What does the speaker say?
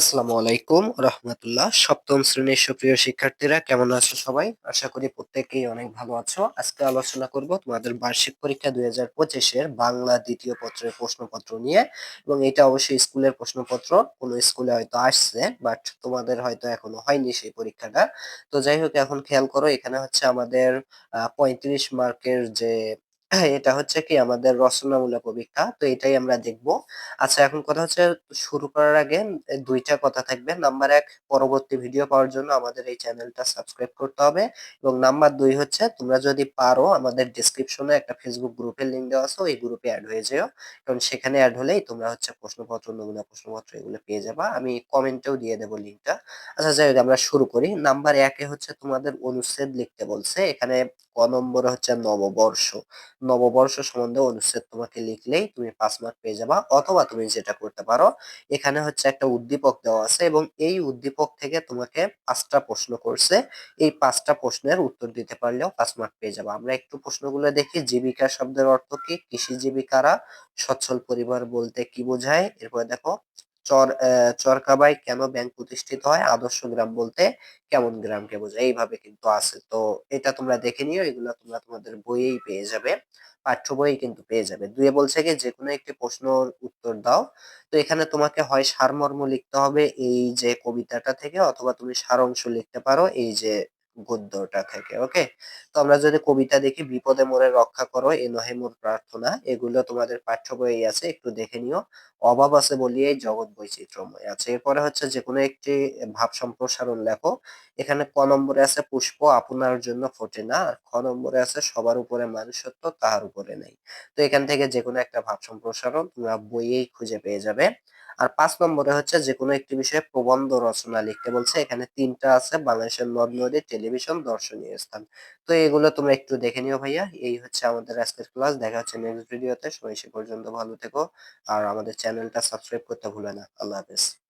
আসসালামু আলাইকুম রহমতুল্লাহ। সপ্তম শ্রেণির সুপ্রিয় শিক্ষার্থীরা, কেমন আছো সবাই? আশা করি প্রত্যেকেই অনেক ভালো আছো। আজকে আলোচনা করব তোমাদের বার্ষিক পরীক্ষা দুই হাজার পঁচিশের বাংলা দ্বিতীয় পত্রের প্রশ্নপত্র নিয়ে। এবং এটা অবশ্যই স্কুলের প্রশ্নপত্র, কোনো স্কুলে হয়তো আসছে, বাট তোমাদের হয়তো এখনও হয়নি সেই পরীক্ষাটা। তো যাই হোক, এখন খেয়াল করো, এখানে হচ্ছে আমাদের পঁয়ত্রিশ মার্কের যে হ্যাঁ, এটা হচ্ছে কি আমাদের রচনামূলক পরীক্ষা তো এটাই আমরা দেখব। আচ্ছা এখন কথা হচ্ছে শুরু করার আগে দুইটা কথা থাকবে। নাম্বার এক পরবর্তী ভিডিও পাওয়ার জন্য আমাদের এই চ্যানেলটা সাবস্ক্রাইব করতে হবে এবং নাম্বার দুই হচ্ছে তোমরা যদি পারো আমাদের ডিসক্রিপশনে একটা ফেসবুক গ্রুপের লিঙ্ক দেওয়া আছে ওই গ্রুপে অ্যাড হয়ে যেও। কারণ সেখানে অ্যাড হলেই তোমরা হচ্ছে প্রশ্নপত্র নমুনা প্রশ্নপত্র এগুলো পেয়ে যাবা। আমি কমেন্টেও দিয়ে দেবো লিঙ্কটা আচ্ছা যাই হোক আমরা শুরু করি। নাম্বার একে হচ্ছে তোমাদের অনুচ্ছেদ লিখতে বলছে। এখানে ক নম্বরে হচ্ছে নববর্ষ। নববর্ষ সম্বন্ধে অনুচ্ছেদ তোমাকে লিখলেই তুমি পাঁচ মার্ক পেয়ে যাবা অথবা তুমি যেটা করতে পারো, এখানে হচ্ছে একটা উদ্দীপক দেওয়া আছে এবং এই উদ্দীপক থেকে তোমাকে পাঁচটা প্রশ্ন করছে। এই পাঁচটা প্রশ্নের উত্তর দিতে পারলেও পাঁচ মার্ক পেয়ে যাবা। আমরা একটু প্রশ্নগুলো দেখি, জীবিকা শব্দের অর্থ কি? কৃষি জীবিকারা সচ্ছল পরিবার বলতে কি বোঝায়? এরপরে দেখো চর চরকাবাই কেন ব্যাংক প্রতিষ্ঠিত হয়? আদর্শ গ্রাম বলতে কেমন গ্রামকে বোঝায়? এইভাবে কিন্তু আছে। তো এটা তোমরা দেখে নিও, এগুলো তোমরা তোমাদের বইয়েই পেয়ে যাবে, পাঠ্য বই কিন্তু পেয়ে যাবে। দুয়ে বলছে কি যে কোনো একটি প্রশ্নের উত্তর দাও। তো এখানে তোমাকে হয় সারমর্ম লিখতে হবে, এই যে কবিতাটা থেকে, অথবা তুমি সারাংশ লিখতে পারো, এই যে গদ্যটা থেকে ওকে তো আমরা যদি কবিতা দেখি, বিপদে মোরে রক্ষা করো, এ নহে মোর প্রার্থনা, এগুলো তোমাদের পাঠ্য বইয়ে আছে, একটু দেখে নিও। অভাব আছে বলিয়েই জগৎ বৈচিত্র্যময় আছে। এরপরে হচ্ছে যে কোনো একটি ভাব সম্প্রসারণ লেখো, এখানে ক নম্বরে আছে পুষ্প, আপনার জন্য ফোটে না খ নম্বরে আছে সবার উপরে মানুষত্ব, তাহার উপরে নেই। তো এখান থেকে যে কোনো একটা ভাব সম্প্রসারণ তোমরা বইয়েই খুঁজে পেয়ে যাবে। আর পাঁচ নম্বরে হচ্ছে যে কোনো একটি বিষয়ে প্রবন্ধ রচনা লিখতে বলছে। এখানে তিনটা আছে, বাংলাদেশের নদ নদী, টেলিভিশন, দর্শনীয় স্থান। তো এগুলো তোমরা একটু দেখে নিও ভাইয়া। এই হচ্ছে আমাদের আজকের ক্লাস। দেখা হচ্ছে নেক্সট ভিডিওতে সবাই সে পর্যন্ত ভালো থেকো। আর আমাদের চ্যানেলটা সাবস্ক্রাইব করতে ভুলে না। আল্লাহ হাফেজ।